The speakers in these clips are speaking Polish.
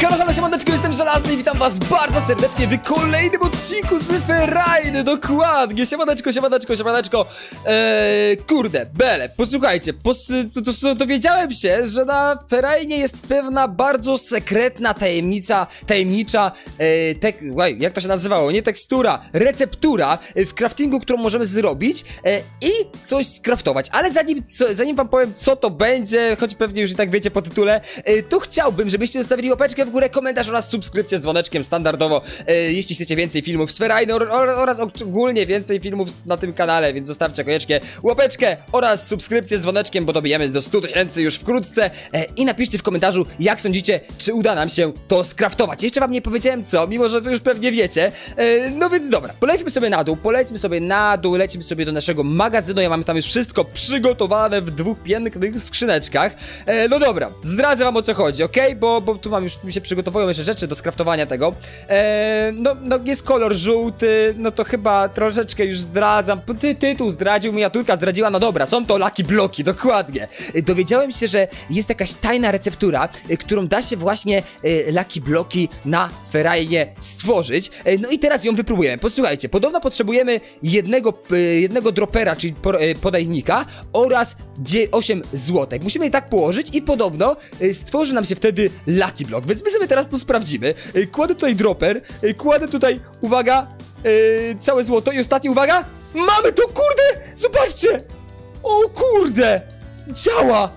Halo, halo, siemaneczko, jestem Żelazny i witam was bardzo serdecznie w kolejnym odcinku z Ferrajny, dokładnie, siemaneczko, siemaneczko, siemaneczko. Eee, Kurde, bele, posłuchajcie, pos, to, to, to dowiedziałem się, że na Ferrajnie jest pewna bardzo sekretna tajemnica, tajemnicza, e, tek, jak to się nazywało, nie tekstura, receptura e, w craftingu, którą możemy zrobić e, i coś skraftować, ale zanim, co, zanim wam powiem, co to będzie, choć pewnie już i tak wiecie po tytule, e, to chciałbym, żebyście zostawili łapeczkę w górę, komentarz oraz subskrypcję z dzwoneczkiem standardowo, e, jeśli chcecie więcej filmów z or, oraz ogólnie więcej filmów na tym kanale, więc zostawcie koniecznie łapeczkę oraz subskrypcję z dzwoneczkiem, bo dobijemy do 100 tysięcy już wkrótce e, i napiszcie w komentarzu, jak sądzicie, czy uda nam się to skraftować. Jeszcze wam nie powiedziałem co, mimo że wy już pewnie wiecie, e, no więc dobra, polećmy sobie na dół, polećmy sobie na dół, lecimy sobie do naszego magazynu, ja mam tam już wszystko przygotowane w dwóch pięknych skrzyneczkach. E, no dobra, zdradzę wam o co chodzi, ok? Bo, bo tu mam już, mi się przygotowują jeszcze rzeczy do skraftowania tego. E, no, no jest kolor żółty, no to chyba troszeczkę już zdradzam. Ty, tytuł zdradził, miniaturka zdradziła, no dobra, są to Lucky Bloki, dokładnie. E, Dowiedziałem się, że jest jakaś tajna receptura, e, którą da się właśnie e, Lucky Bloki na Ferrajnie stworzyć. E, No i teraz ją wypróbujemy. Posłuchajcie, podobno potrzebujemy jednego, e, jednego dropera, czyli po- e, podajnika oraz dzie- 8 złotek. Musimy je tak położyć i podobno e, stworzy nam się wtedy Lucky Block, więc my sobie teraz to sprawdzimy. E, Kładę tutaj dropper, e, kładę tutaj, uwaga, e, całe złoto i ostatni, uwaga, mamy to, kurde, zobaczcie! O kurde, działa!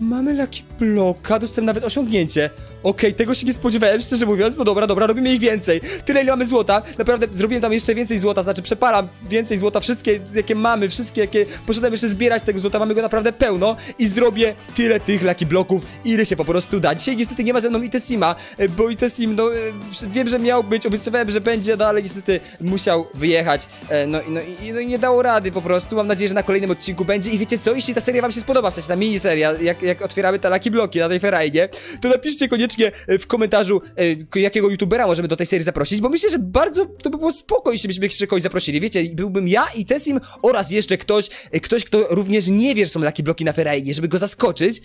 Mamy Lucky Blocka, dostałem nawet osiągnięcie. Okej, tego się nie spodziewałem, szczerze mówiąc. No dobra, dobra, robimy ich więcej. Tyle, ile mamy złota. Naprawdę zrobiłem tam jeszcze więcej złota, znaczy przepalam więcej złota. Wszystkie, jakie mamy, wszystkie, jakie poszedłem jeszcze zbierać tego złota, mamy go naprawdę pełno. I zrobię tyle tych Lucky Bloków, ile się po prostu da. Dzisiaj niestety nie ma ze mną Itesima, e, bo Itesim, no e, wiem, że miał być, obiecywałem, że będzie, no ale niestety musiał wyjechać. E, No, i- no, i- no nie dało rady po prostu. Mam nadzieję, że na kolejnym odcinku będzie. I wiecie co, jeśli ta seria wam się spodoba, w sensie ta miniseria, jak, jak otwieramy te Lucky Bloki na tej ferajnie, to napiszcie koniecznie e, w komentarzu, e, jakiego youtubera możemy do tej serii zaprosić, bo myślę, że bardzo to by było spoko, jeśli byśmy jeszcze kogoś zaprosili. Wiecie, byłbym ja i Tessim oraz jeszcze ktoś, e, ktoś, kto również nie wie, że są Lucky Bloki na ferajnie, żeby go zaskoczyć,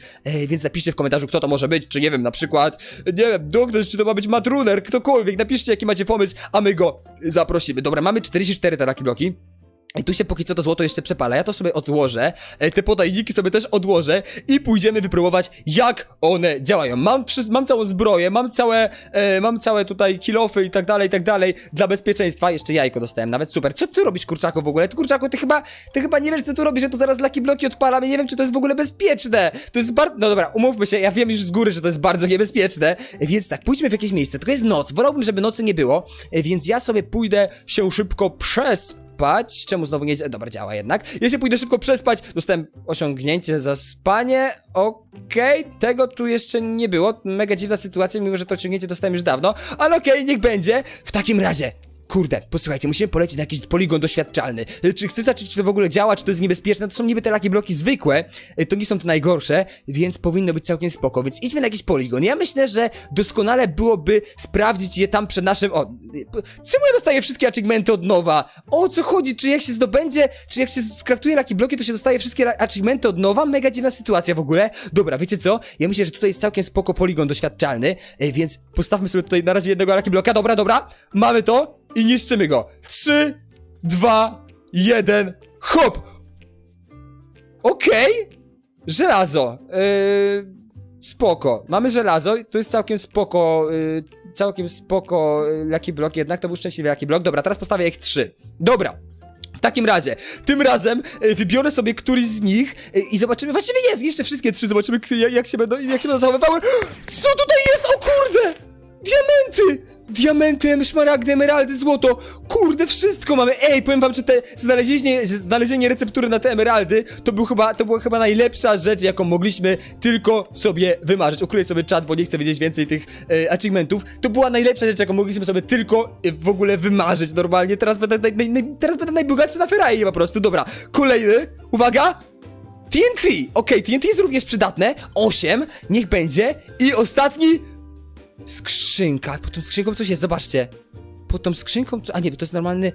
więc napiszcie w komentarzu, kto to może być, czy nie wiem, na przykład, nie wiem, doktor, czy to ma być Matruner, ktokolwiek, napiszcie, jaki macie pomysł, a my go zaprosimy. Dobra, mamy 44 te Bloki. I tu się póki co to złoto jeszcze przepala. Ja to sobie odłożę, e, te podajniki sobie też odłożę i pójdziemy wypróbować, jak one działają. Mam, mam całą zbroję, mam całe, e, mam całe tutaj kilofy i tak dalej, i tak dalej, dla bezpieczeństwa. Jeszcze jajko dostałem, nawet super. Co ty robisz, kurczaku, w ogóle? Ty, kurczaku, ty chyba, ty chyba nie wiesz, co tu robisz, że tu zaraz laki bloki odpalam i nie wiem, czy to jest w ogóle bezpieczne. To jest bardzo, no dobra, umówmy się, ja wiem już z góry, że to jest bardzo niebezpieczne, więc tak, pójdźmy w jakieś miejsce. Tylko jest noc, wolałbym, żeby nocy nie było, e, więc ja sobie pójdę się szybko przespać spać. Czemu znowu nie... Dobra, działa jednak. Ja się pójdę szybko przespać. Dostałem osiągnięcie za spanie. Okej, tego tu jeszcze nie było. Mega dziwna sytuacja, mimo że to osiągnięcie dostałem już dawno. Ale okej, niech będzie. W takim razie... Kurde, posłuchajcie, musimy polecieć na jakiś poligon doświadczalny. Czy chcę zobaczyć, czy to w ogóle działa, czy to jest niebezpieczne? To są niby te laki bloki zwykłe, y, to nie są te najgorsze, więc powinno być całkiem spoko. Więc idźmy na jakiś poligon. Ja myślę, że doskonale byłoby sprawdzić je tam przed naszym... O, y, czemu ja dostaję wszystkie achievementy od nowa? O co chodzi? Czy jak się zdobędzie, czy jak się skraftuje laki bloki, to się dostaje wszystkie achievementy od nowa? Mega dziwna sytuacja w ogóle. Dobra, wiecie co? Ja myślę, że tutaj jest całkiem spoko poligon doświadczalny, y, więc postawmy sobie tutaj na razie jednego laki bloka. Dobra, dobra, mamy to i niszczymy go. Trzy, dwa, jeden, hop! Okej! Żelazo. Yy, spoko. Mamy żelazo, to jest całkiem spoko, yy, całkiem spoko yy, Lucky Block, jednak to był szczęśliwy Lucky Block. Dobra, teraz postawię ich trzy. Dobra. W takim razie, tym razem y, wybiorę sobie któryś z nich y, i zobaczymy, właściwie nie, zniszczę wszystkie trzy, zobaczymy jak, się będą, jak się będą zachowywały. Co tutaj jest? O kurde! Diamenty! Diamenty, szmaragdy, emeraldy, złoto. Kurde, wszystko mamy. Ej, powiem wam, że te znalezienie, znalezienie receptury na te emeraldy to, był chyba, to była chyba najlepsza rzecz, jaką mogliśmy tylko sobie wymarzyć. Ukryję sobie czat, bo nie chcę wiedzieć więcej tych e, achievementów. To była najlepsza rzecz, jaką mogliśmy sobie tylko e, w ogóle wymarzyć normalnie. Teraz będę, naj, naj, naj, teraz będę najbogatszy na Ferrari po prostu. Dobra, kolejny. Uwaga! TNT! Okej, TNT jest również przydatne. 8, niech będzie. I ostatni. Skrzynka. Pod tą skrzynką coś jest, zobaczcie. Pod tą skrzynką. co- A nie, to jest normalny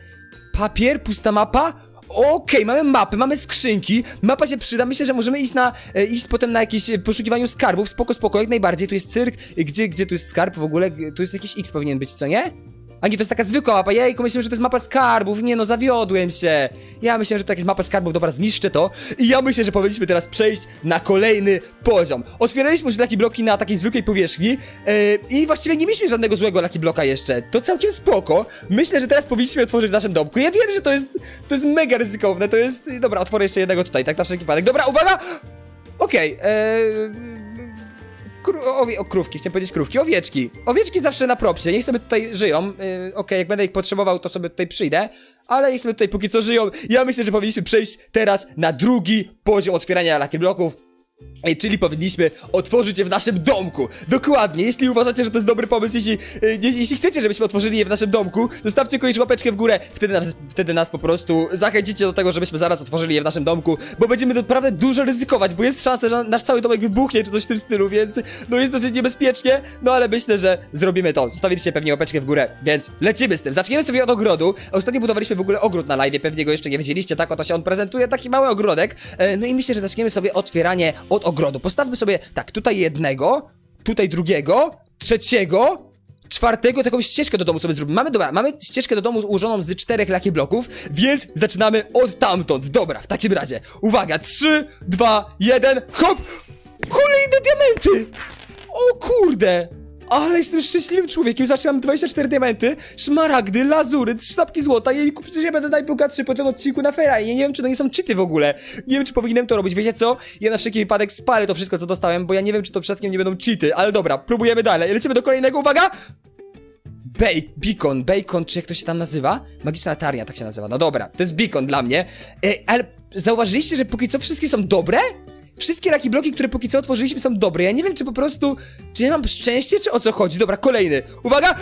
papier, pusta mapa. Okej, mamy mapy, mamy skrzynki, mapa się przyda, myślę, że możemy iść na, e, iść potem na jakieś e, poszukiwaniu skarbów, spoko, spoko, jak najbardziej, tu jest cyrk, gdzie, gdzie tu jest skarb w ogóle, tu jest jakiś X powinien być, co nie? A nie, to jest taka zwykła mapa, jejku, myślałem, że to jest mapa skarbów, nie no, zawiodłem się. Ja myślałem, że to jakaś mapa skarbów, dobra, zniszczę to. I ja myślę, że powinniśmy teraz przejść na kolejny poziom. Otwieraliśmy już Lucky Bloki na takiej zwykłej powierzchni yy, i właściwie nie mieliśmy żadnego złego Lucky Bloka jeszcze. To całkiem spoko. Myślę, że teraz powinniśmy otworzyć w naszym domku. Ja wiem, że to jest, to jest mega ryzykowne, to jest... Dobra, otworzę jeszcze jednego tutaj, tak na wszelki wypadek. Dobra, uwaga! Okej, okay, Kró owie o, krówki, chciałem powiedzieć krówki, owieczki. Owieczki zawsze na propsie, niech sobie tutaj żyją. Yy, Okej, jak będę ich potrzebował, to sobie tutaj przyjdę. Ale niech sobie tutaj póki co żyją. Ja myślę, że powinniśmy przejść teraz na drugi poziom otwierania Lucky Bloków. Ej, Czyli powinniśmy otworzyć je w naszym domku. Dokładnie, jeśli uważacie, że to jest dobry pomysł, jeśli, nie- jeśli chcecie, żebyśmy otworzyli je w naszym domku, zostawcie koniecznie łapeczkę w górę, wtedy nas, wtedy nas po prostu zachęcicie do tego, żebyśmy zaraz otworzyli je w naszym domku, bo będziemy naprawdę dużo ryzykować, bo jest szansa, że nasz cały domek wybuchnie, czy coś w tym stylu, więc no jest dosyć niebezpiecznie, no ale myślę, że zrobimy to. Zostawiliście pewnie łapeczkę w górę, więc lecimy z tym. Zaczniemy sobie od ogrodu. Ostatnio budowaliśmy w ogóle ogród na live, pewnie go jeszcze nie widzieliście, tak oto się on prezentuje, taki mały ogrodek. E, No i myślę, że zaczniemy sobie otwieranie od ogrodu. Postawmy sobie tak, tutaj jednego, tutaj drugiego, trzeciego, czwartego taką ścieżkę do domu sobie zrobimy. Mamy, dobra, mamy ścieżkę do domu ułożoną z czterech lucky bloków, więc zaczynamy od tamtąd. Dobra, w takim razie, uwaga, trzy, dwa, jeden, hop! Kolejne diamenty! O kurde! Ale jestem szczęśliwym człowiekiem, zawsze mam 24 diamenty, szmaragdy, lazury, sztabki złota, jejku, przecież ja będę najbogatszy po tym odcinku na Ferrari, nie wiem czy to nie są cheaty w ogóle, nie wiem czy powinienem to robić, wiecie co? Ja na wszelki wypadek spalę to wszystko co dostałem, bo ja nie wiem czy to przypadkiem nie będą cheaty, ale dobra, próbujemy dalej, lecimy do kolejnego, uwaga! Bej, beacon, bacon, czy jak to się tam nazywa? Magiczna latarnia, tak się nazywa. No dobra, to jest beacon dla mnie. Ej, ale zauważyliście, że póki co wszystkie są dobre? Wszystkie Lucky Bloki, które póki co otworzyliśmy są dobre. Ja nie wiem, czy po prostu... Czy ja mam szczęście, czy o co chodzi? Dobra, kolejny. Uwaga!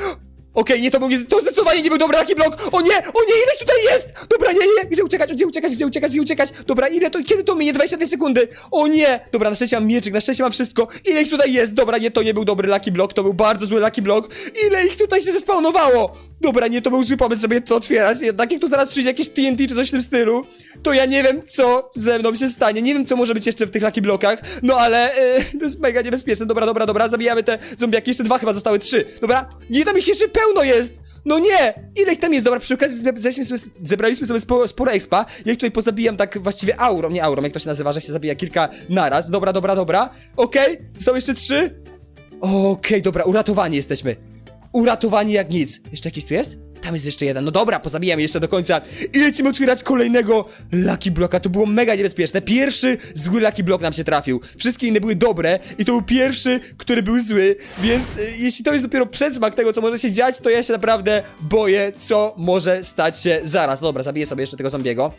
Okej, nie, to był to zdecydowanie nie był dobry Lucky Block! O nie! O nie, ile ich tutaj jest! Dobra, nie, nie, gdzie uciekać, gdzie uciekać, gdzie uciekać, gdzie uciekać? Dobra, ile to, kiedy to minie? 22 sekundy! O nie! Dobra, na szczęście mam mieczyk, na szczęście mam wszystko. Ile ich tutaj jest? Dobra, nie, to nie był dobry Lucky Block, to był bardzo zły Lucky Block. Ile ich tutaj się zespawnowało? Dobra, nie, to był zły pomysł, żeby to otwierać. Jednak jak tu zaraz przyjdzie jakieś TNT czy coś w tym stylu, to ja nie wiem, co ze mną się stanie. Nie wiem, co może być jeszcze w tych Lucky Blockach, no ale e, to jest mega niebezpieczne. Dobra, dobra, dobra, zabijamy te zombiaki. Jeszcze dwa chyba zostały, trzy. Dobra, nie, tam ich jeszcze pełno jest! No nie! Ile ich tam jest? Dobra, przy okazji zebraliśmy sobie, zebraliśmy sobie sporo, sporo expa. Ja ich tutaj pozabijam tak właściwie aurą, nie aurą, jak to się nazywa, że się zabija kilka naraz. Dobra, dobra, dobra. Okej, zostały jeszcze trzy. Okej, dobra, uratowani jesteśmy. Uratowani jak nic. Jeszcze jakiś tu jest? Tam jest jeszcze jeden. No dobra, pozabijam jeszcze do końca. I lecimy otwierać kolejnego Lucky Blocka. To było mega niebezpieczne. Pierwszy zły Lucky Block nam się trafił. Wszystkie inne były dobre i to był pierwszy, który był zły. Więc y, jeśli to jest dopiero przedsmak tego, co może się dziać, to ja się naprawdę boję, co może stać się zaraz. No dobra, zabiję sobie jeszcze tego zombiego.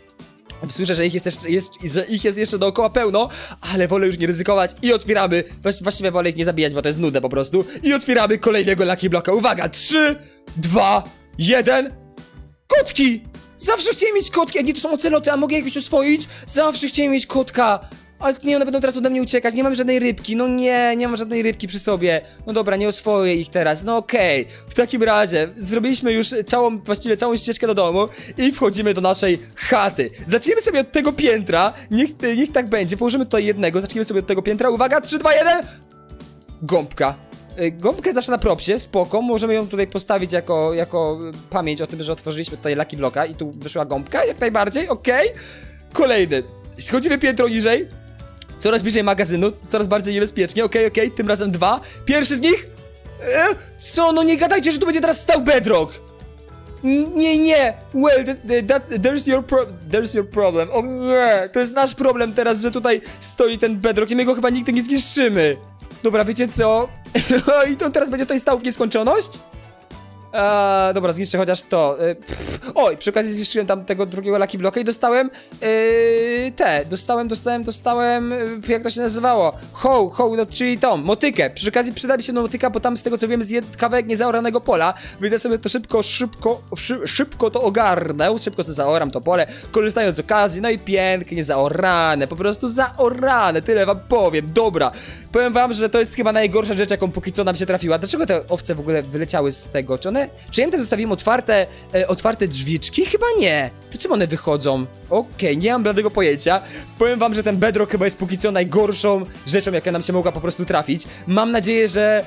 Słyszę, że ich jest, jeszcze, jest, że ich jest jeszcze dookoła pełno, ale wolę już nie ryzykować i otwieramy. Właś, właściwie wolę ich nie zabijać, bo to jest nudne po prostu. I otwieramy kolejnego Lucky Blocka. Uwaga, 3, 2, 1. Kotki! Zawsze chciałem mieć kotki, a nie to są oceloty, a mogę jakoś oswoić? Zawsze chciałem mieć kotka! Ale nie, one będą teraz ode mnie uciekać, nie mam żadnej rybki, no nie, nie mam żadnej rybki przy sobie. No dobra, nie oswoję ich teraz, no okej. W takim razie, zrobiliśmy już całą, właściwie całą ścieżkę do domu i wchodzimy do naszej chaty. Zaczniemy sobie od tego piętra, niech, niech tak będzie, położymy tutaj jednego, zaczniemy sobie od tego piętra, uwaga, 3, 2, 1! Gąbka. Y, Gąbkę zawsze na propsie, spoko, możemy ją tutaj postawić jako, jako pamięć o tym, że otworzyliśmy tutaj Lucky Blocka i tu wyszła gąbka, jak najbardziej, okej. Kolejny. Schodzimy piętro niżej, coraz bliżej magazynu, coraz bardziej niebezpiecznie, okej, okej, tym razem dwa. Pierwszy z nich... E, co, no nie gadajcie, że tu będzie teraz stał Bedrock! Nie, nie! Well, that, that, there's, your pro there's your problem. O nie! To jest nasz problem teraz, że tutaj stoi ten bedrock i my go chyba nigdy nie zniszczymy. Dobra, wiecie co? I to teraz będzie tutaj stał w nieskończoność? Eee, dobra, zniszczę chociaż to. E, pff. Oj, przy okazji zniszczyłem tam tego drugiego Lucky Blocka i dostałem e, te, dostałem, dostałem, dostałem, e, jak to się nazywało? Ho, ho, no, czyli tą, motykę. Przy okazji przyda mi się no, motyka, bo tam z tego co wiem jest kawałek niezaoranego pola, więc sobie to szybko, szybko, szy, szybko to ogarnę, szybko sobie zaoram to pole, korzystając z okazji, no i pięknie zaorane, po prostu zaorane, tyle wam powiem, dobra. Powiem wam, że to jest chyba najgorsza rzecz, jaką póki co nam się trafiła. Dlaczego te owce w ogóle wyleciały z tego? Czy one otwarte? Czy ja tam zostawiłem otwarte, e, otwarte drzwiczki? Chyba nie. To czym one wychodzą? Okej, nie mam bladego pojęcia. Powiem wam, że ten bedrock chyba jest póki co najgorszą rzeczą, jaka nam się mogła po prostu trafić. Mam nadzieję, że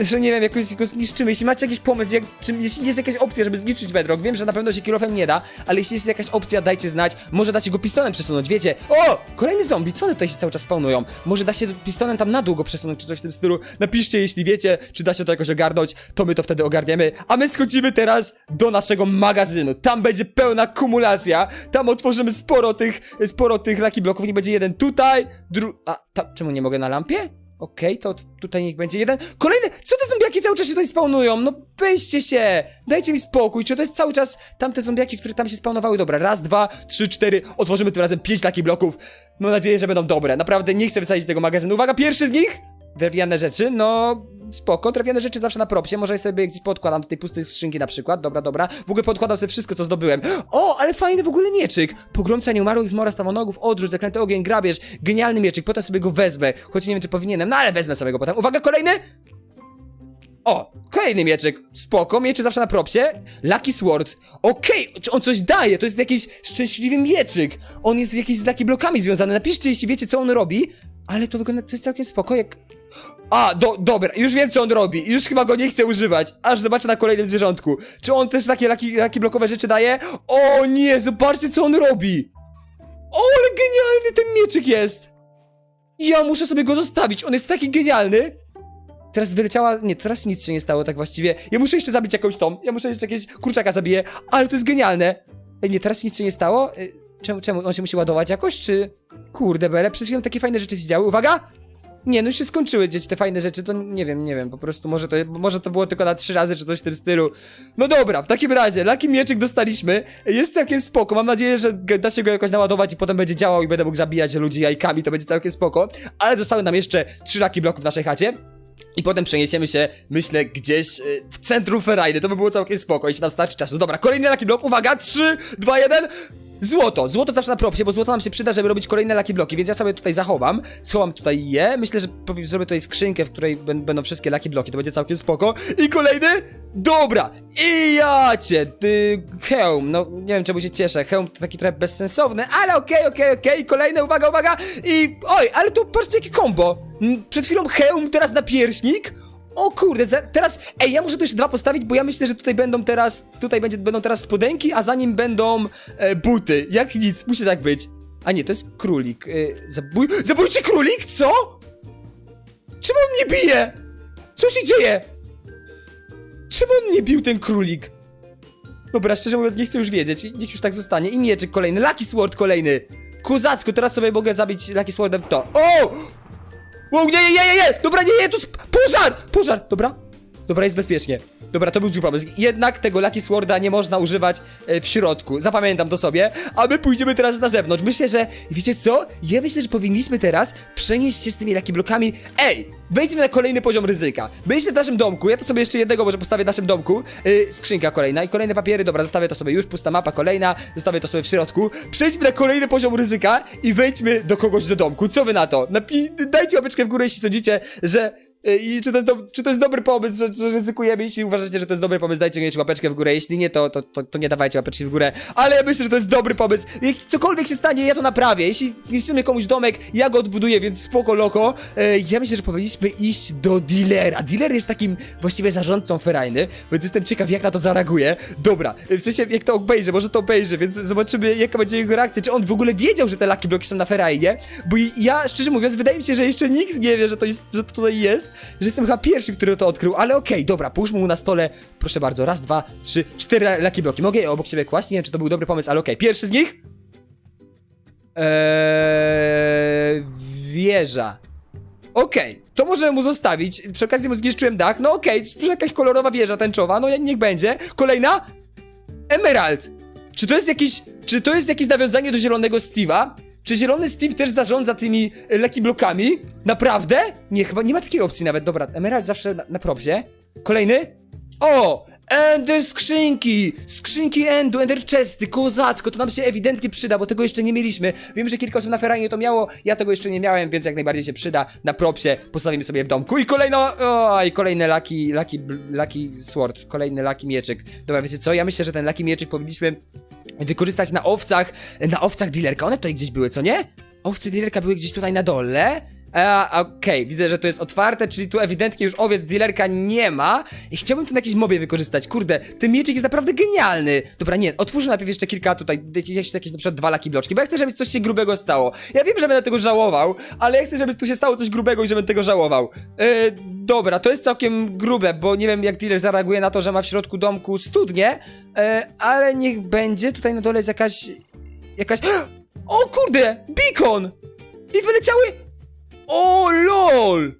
że nie wiem, jakoś go zniszczymy. Jeśli macie jakiś pomysł, jak, czy jeśli jest jakaś opcja, żeby zniszczyć bedrock, wiem, że na pewno się kilofem nie da, ale jeśli jest jakaś opcja, dajcie znać. Może da się go pistonem przesunąć, wiecie? O! Kolejny zombie, co one tutaj się cały czas spawnują? Może da się pistonem tam na dół go przesunąć, czy coś w tym stylu? Napiszcie, jeśli wiecie, czy da się to jakoś ogarnąć, to my to wtedy ogarniemy. A my schodzimy teraz do naszego magazynu. Tam będzie pełna kumulacja. Tam otworzymy sporo tych, sporo tych lucky bloków. Nie będzie jeden tutaj, dru... A, ta... czemu nie mogę na lampie? Okej, to tutaj niech będzie jeden. Kolejny! Co te zombiaki cały czas się tutaj spawnują? No weźcie się! Dajcie mi spokój. Czy to jest cały czas tamte zombiaki, które tam się spawnowały? Dobra, raz, dwa, trzy, cztery. Otworzymy tym razem pięć takich bloków. Mam nadzieję, że będą dobre. Naprawdę nie chcę wysadzić tego magazynu. Uwaga, pierwszy z nich! Drewniane rzeczy, no spoko, drewniane rzeczy zawsze na propsie, może sobie gdzieś podkładam do tej pustej skrzynki na przykład, dobra, dobra. W ogóle podkładam sobie wszystko, co zdobyłem. O, ale fajny w ogóle mieczyk! Pogromca nieumarłych, zmora stawonogów, odrzuć, zaklęty ogień, grabież, genialny mieczyk, potem sobie go wezmę, choć nie wiem, czy powinienem, no ale wezmę sobie go potem. Uwaga, kolejny! O, kolejny mieczyk. Spoko, mieczy zawsze na propsie. Lucky Sword. Okej, czy on coś daje? To jest jakiś szczęśliwy mieczyk. On jest z Lucky Blokami związany. Napiszcie, jeśli wiecie, co on robi. Ale to wygląda, to jest całkiem spoko, jak... A, do, dobra, już wiem, co on robi. Już chyba go nie chcę używać. Aż zobaczę na kolejnym zwierzątku. Czy on też takie Lucky, lucky Blokowe rzeczy daje? O nie, zobaczcie, co on robi. O, ale genialny ten mieczyk jest. Ja muszę sobie go zostawić, on jest taki genialny. Teraz wyleciała. Nie, teraz nic się nie stało tak właściwie. Ja muszę jeszcze zabić jakąś tą. Ja muszę jeszcze jakiegoś kurczaka zabiję, ale to jest genialne. Ej, nie, teraz nic się nie stało? Czemu, czemu? On się musi ładować jakoś, czy. Kurde, bele, przed chwilą takie fajne rzeczy się działy. Uwaga! Nie, no już się skończyły dzieci te fajne rzeczy, to nie wiem, nie wiem, po prostu może to, może to było tylko na trzy razy, czy coś w tym stylu. No dobra, w takim razie, Lucky Mieczyk dostaliśmy, jest całkiem spoko, mam nadzieję, że da się go jakoś naładować i potem będzie działał i będę mógł zabijać ludzi jajkami, to będzie całkiem spoko, ale zostały nam jeszcze trzy Lucky Bloki w naszej chacie. I potem przeniesiemy się, myślę, gdzieś y, w centrum Ferajny. To by było całkiem spoko, jeśli nam starczy czasu. Dobra, kolejny Lucky Block, uwaga, 3, 2, 1. Złoto, złoto zawsze na propsie, bo złoto nam się przyda, żeby robić kolejne Lucky Bloki, więc ja sobie tutaj zachowam, schowam tutaj je, myślę, że zrobię tutaj skrzynkę, w której bę- będą wszystkie Lucky Bloki, to będzie całkiem spoko. I kolejny, dobra, i ja cię, ty, hełm, no nie wiem czemu się cieszę, hełm to taki trochę bezsensowny, ale okej, okej, okej, kolejne, uwaga, uwaga, i oj, ale tu patrzcie jakie kombo, Mm, przed chwilą hełm, teraz na pierśnik, o kurde, teraz, ej, ja muszę tu jeszcze dwa postawić, bo ja myślę, że tutaj będą teraz, tutaj będzie, będą teraz spodenki, a za nim będą e, buty. Jak nic, musi tak być. A nie, to jest królik. E, zabój, zabójczy królik, co? Czemu on mnie bije? Co się dzieje? Czemu on mnie bił, ten królik? Dobra, szczerze mówiąc, nie chcę już wiedzieć. Niech już tak zostanie. I mieczyk kolejny, Lucky Sword kolejny. Kuzacku, teraz sobie mogę zabić Lucky Swordem to. O! Wow, nie, nie, nie, nie! Dobra, nie, nie, tu sp- pożar! Pożar, dobra. Dobra, jest bezpiecznie. Dobra, to był zły pomysł. Jednak tego Lucky Sworda nie można używać e, w środku. Zapamiętam to sobie. A my pójdziemy teraz na zewnątrz. Myślę, że... Wiecie co? Ja myślę, że powinniśmy teraz przenieść się z tymi Lucky Blokami. Ej! Wejdźmy na kolejny poziom ryzyka. Byliśmy w naszym domku. Ja to sobie jeszcze jednego może postawię w naszym domku. E, skrzynka kolejna i kolejne papiery. Dobra, zostawię to sobie już. Pusta mapa kolejna. Zostawię to sobie w środku. Przejdźmy na kolejny poziom ryzyka i wejdźmy do kogoś do domku. Co wy na to? Napi- dajcie łapeczkę w górę, jeśli sądzicie, że I czy to, jest do, czy to jest dobry pomysł, że, że ryzykujemy? Jeśli uważacie, że to jest dobry pomysł, dajcie mieć łapeczkę w górę. Jeśli nie, to, to, to, to nie dawajcie łapeczki w górę. Ale ja myślę, że to jest dobry pomysł. Jak cokolwiek się stanie, ja to naprawię. Jeśli zniszczymy komuś domek, ja go odbuduję, więc spoko loko. E, ja myślę, że powinniśmy iść do dealera. Dealer jest takim właściwie zarządcą ferajny, więc jestem ciekaw, jak na to zareaguje. Dobra, w sensie, jak to obejrzy, może to obejrzy, więc zobaczymy, jaka będzie jego reakcja. Czy on w ogóle wiedział, że te Lucky Bloki są na ferajnie? Bo i- ja, szczerze mówiąc, wydaje mi się, że jeszcze nikt nie wie, że to, jest, że to tutaj jest, że jestem chyba pierwszy, który to odkrył, ale okej, dobra, połóżmy mu na stole, proszę bardzo, raz, dwa, trzy, cztery Lucky Bloki. Mogę je obok siebie kłaść? Nie wiem, czy to był dobry pomysł, ale okej, pierwszy z nich? Eee, wieża. Okej, to możemy mu zostawić. Przy okazji mu zniszczyłem dach. No okej, okay, jakaś kolorowa wieża tęczowa, no niech będzie. Kolejna? Emerald. Czy to jest jakiś. Czy to jest jakieś nawiązanie do zielonego Steve'a? Czy zielony Steve też zarządza tymi e, Blokami? Naprawdę? Nie, chyba nie ma takiej opcji nawet. Dobra, Emerald zawsze na, na. Kolejny? O! Ender skrzynki! Skrzynki Endu, Ender chesty, kozacko, to nam się ewidentnie przyda, bo tego jeszcze nie mieliśmy. Wiem, że kilka osób na ferajnie to miało, ja tego jeszcze nie miałem, więc jak najbardziej się przyda. Na propsie postawimy sobie w domku. I kolejno, o, i kolejny Lucky, Lucky, Lucky Sword, kolejny Lucky Mieczyk. Dobra, wiecie co, ja myślę, że ten Lucky Mieczyk powinniśmy wykorzystać na owcach, na owcach dealerka. One tutaj gdzieś były, co nie? Owce dealerka były gdzieś tutaj na dole. A, okej, widzę, że to jest otwarte, czyli tu ewidentnie już owiec dealerka nie ma. I chciałbym to na jakiejś mobie wykorzystać. Kurde, ten mieczyk jest naprawdę genialny. Dobra, nie, otwórzę najpierw jeszcze kilka tutaj, jakieś, jakieś na przykład dwa laki bloczki, bo ja chcę, żeby coś się grubego stało. Ja wiem, że będę tego żałował, ale ja chcę, żeby tu się stało coś grubego i żebym tego żałował. Yy, dobra, to jest całkiem grube, bo nie wiem, jak dealer zareaguje na to, że ma w środku domku studnię, yy, ale niech będzie. Tutaj na dole jest jakaś... jakaś... O kurde! Beacon! I wyleciały... O lol!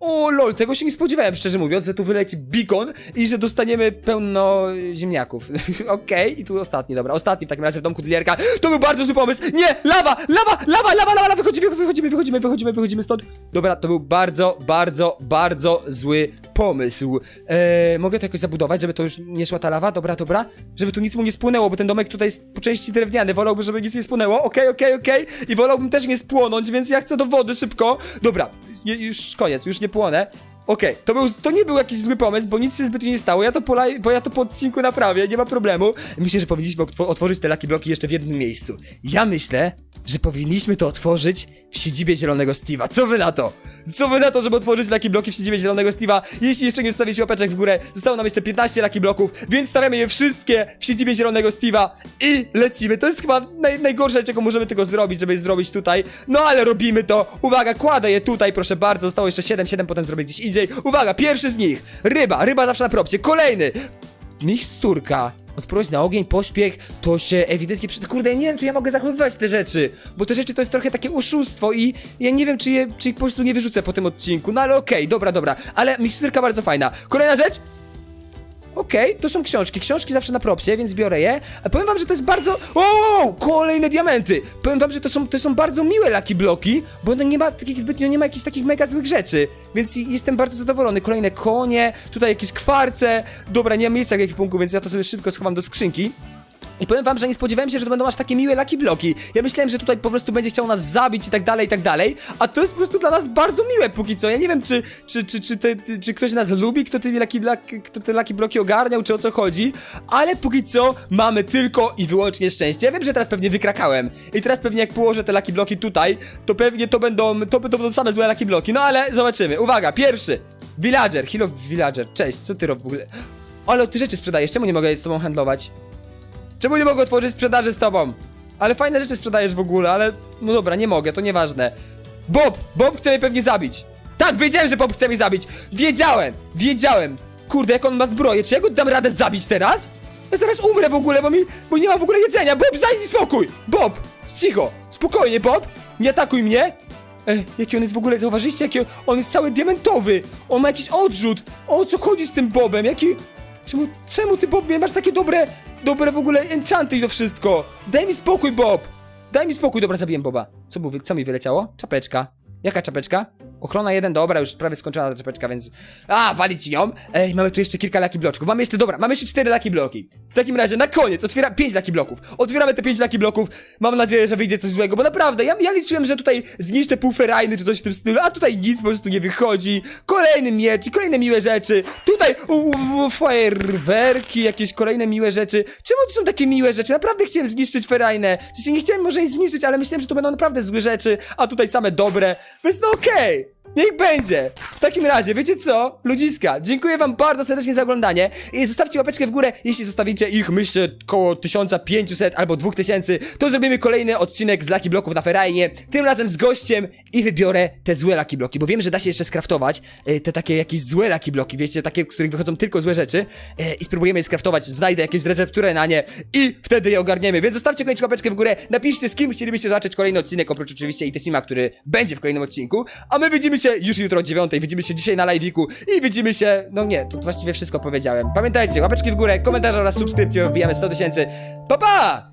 O lol, tego się nie spodziewałem, szczerze mówiąc, że tu wyleci beacon i że dostaniemy pełno ziemniaków. Okej, i tu ostatni, dobra, ostatni w takim razie w domku dealerka. To był bardzo zły pomysł. Nie, lawa, lawa, lawa, lawa, lawa, wychodzimy, wychodzimy, wychodzimy, wychodzimy, wychodzimy stąd. Dobra, to był bardzo, bardzo, bardzo zły pomysł. Eee, mogę to jakoś zabudować, żeby to już nie szła ta lawa? Dobra, dobra. Żeby tu nic mu nie spłynęło, bo ten domek tutaj jest po części drewniany. Wolałbym, żeby nic nie spłynęło. Okej, okej, okej. I wolałbym też nie spłonąć, więc ja chcę do wody szybko. Dobra, nie, już koniec, już nie płonę. Okej, to, to nie był jakiś zły pomysł, bo nic się zbytnio nie stało. Ja to po, bo ja to po odcinku naprawię, nie ma problemu. Myślę, że powinniśmy otw- otworzyć te laki bloki jeszcze w jednym miejscu. Ja myślę, że powinniśmy to otworzyć w siedzibie Zielonego Steve'a. Co wy na to? Co wy na to, żeby otworzyć laki bloki w siedzibie Zielonego Steve'a? Jeśli jeszcze nie stawicie łapeczek w górę, zostało nam jeszcze 15 laki bloków, więc stawiamy je wszystkie w siedzibie Zielonego Steve'a i lecimy. To jest chyba naj, najgorsza rzecz, jaką możemy tego zrobić, żeby zrobić tutaj. No ale robimy to. Uwaga, kładę je tutaj, proszę bardzo. Zostało jeszcze 7, 7 potem zrobię gdzieś indziej. Uwaga, pierwszy z nich. Ryba, ryba zawsze na propsie. Kolejny. Miksturka. Odporność na ogień, pośpiech, to się ewidentnie przy... Kurde, ja nie wiem, czy ja mogę zachowywać te rzeczy, bo te rzeczy to jest trochę takie oszustwo i ja nie wiem, czy je, czy ich po prostu nie wyrzucę po tym odcinku, no ale okej, dobra, dobra, ale miksturka bardzo fajna. Kolejna rzecz, Okej, to są książki. Książki zawsze na propsie, więc biorę je. A powiem wam, że to jest bardzo. O! Kolejne diamenty! Powiem wam, że to są, to są bardzo miłe laki bloki, bo nie ma takich zbytnio, nie ma jakichś takich mega złych rzeczy. Więc jestem bardzo zadowolony. Kolejne konie, tutaj jakieś kwarce. Dobra, nie mam miejsca w ekwipunku, więc ja to sobie szybko schowam do skrzynki. I powiem wam, że nie spodziewałem się, że to będą aż takie miłe laki bloki. Ja myślałem, że tutaj po prostu będzie chciał nas zabić i tak dalej, i tak dalej. A to jest po prostu dla nas bardzo miłe póki co. Ja nie wiem, czy, czy, czy, czy, te, czy ktoś nas lubi, kto, tymi laki, kto te laki bloki ogarniał, czy o co chodzi. Ale póki co mamy tylko i wyłącznie szczęście. Ja wiem, że teraz pewnie wykrakałem. I teraz pewnie jak położę te laki bloki tutaj, to pewnie to będą, to, to będą same złe laki bloki. No ale zobaczymy. Uwaga, pierwszy. Villager, Hilo Villager. Cześć, co ty robisz w ogóle? Ale ty rzeczy sprzedajesz, czemu nie mogę z tobą handlować? Czemu nie mogę otworzyć sprzedaży z tobą? Ale fajne rzeczy sprzedajesz w ogóle, ale... No dobra, nie mogę, to nieważne. Bob! Bob chce mnie pewnie zabić! Tak, wiedziałem, że Bob chce mnie zabić! Wiedziałem! Wiedziałem! Kurde, jak on ma zbroję, czy ja go dam radę zabić teraz? Ja zaraz umrę w ogóle, bo mi... bo nie mam w ogóle jedzenia! Bob, daj mi spokój! Bob! Cicho! Spokojnie, Bob! Nie atakuj mnie! Ej, jaki on jest w ogóle, zauważyliście, jaki on, on jest cały diamentowy! On ma jakiś odrzut! O co chodzi z tym Bobem? Jaki... Czemu, czemu ty, Bob, masz takie dobre, dobre w ogóle enchanty i to wszystko? Daj mi spokój, Bob! Daj mi spokój, dobra, zabiłem Boba. Co, co mi wyleciało? Czapeczka. Jaka czapeczka? Ochrona 1, dobra, już prawie skończona ta czapeczka, więc... A, walić ją! Ej, mamy tu jeszcze kilka laki bloczków. Mamy jeszcze, dobra, mamy jeszcze 4 laki bloki. W takim razie, na koniec, otwiera 5 laki bloków. Otwieramy te 5 laki bloków. Mam nadzieję, że wyjdzie coś złego, bo naprawdę, ja, ja liczyłem, że tutaj zniszczę pół ferajny czy coś w tym stylu, a tutaj nic po prostu nie wychodzi. Kolejny miecz i kolejne miłe rzeczy. Tutaj fajerwerki, jakieś kolejne miłe rzeczy. Czemu to są takie miłe rzeczy? Naprawdę chciałem zniszczyć ferajnę. W sensie nie chciałem może jej zniszczyć, ale myślałem, że to będą naprawdę złe rzeczy, a tutaj same dobre. Więc no okej. Niech będzie! W takim razie, wiecie co? Ludziska, dziękuję wam bardzo serdecznie za oglądanie i zostawcie łapeczkę w górę, jeśli zostawicie ich, myślę, koło 1500 albo 2000, to zrobimy kolejny odcinek z Lucky Bloków na Ferajnie, tym razem z gościem i wybiorę te złe Lucky Bloki, bo wiem, że da się jeszcze skraftować e, te takie jakieś złe Lucky Bloki, wiecie, takie, z których wychodzą tylko złe rzeczy e, i spróbujemy je skraftować, znajdę jakieś recepturę na nie i wtedy je ogarniemy, więc zostawcie koniecznie łapeczkę w górę, napiszcie z kim chcielibyście zobaczyć kolejny odcinek, oprócz oczywiście Itesima, który będzie w kolejnym odcinku, a my widzimy się już jutro o 9, widzimy się dzisiaj na live'iku i widzimy się, no nie, to właściwie wszystko powiedziałem. Pamiętajcie, łapeczki w górę, komentarze oraz subskrypcje, wbijamy 100 tysięcy. Pa pa!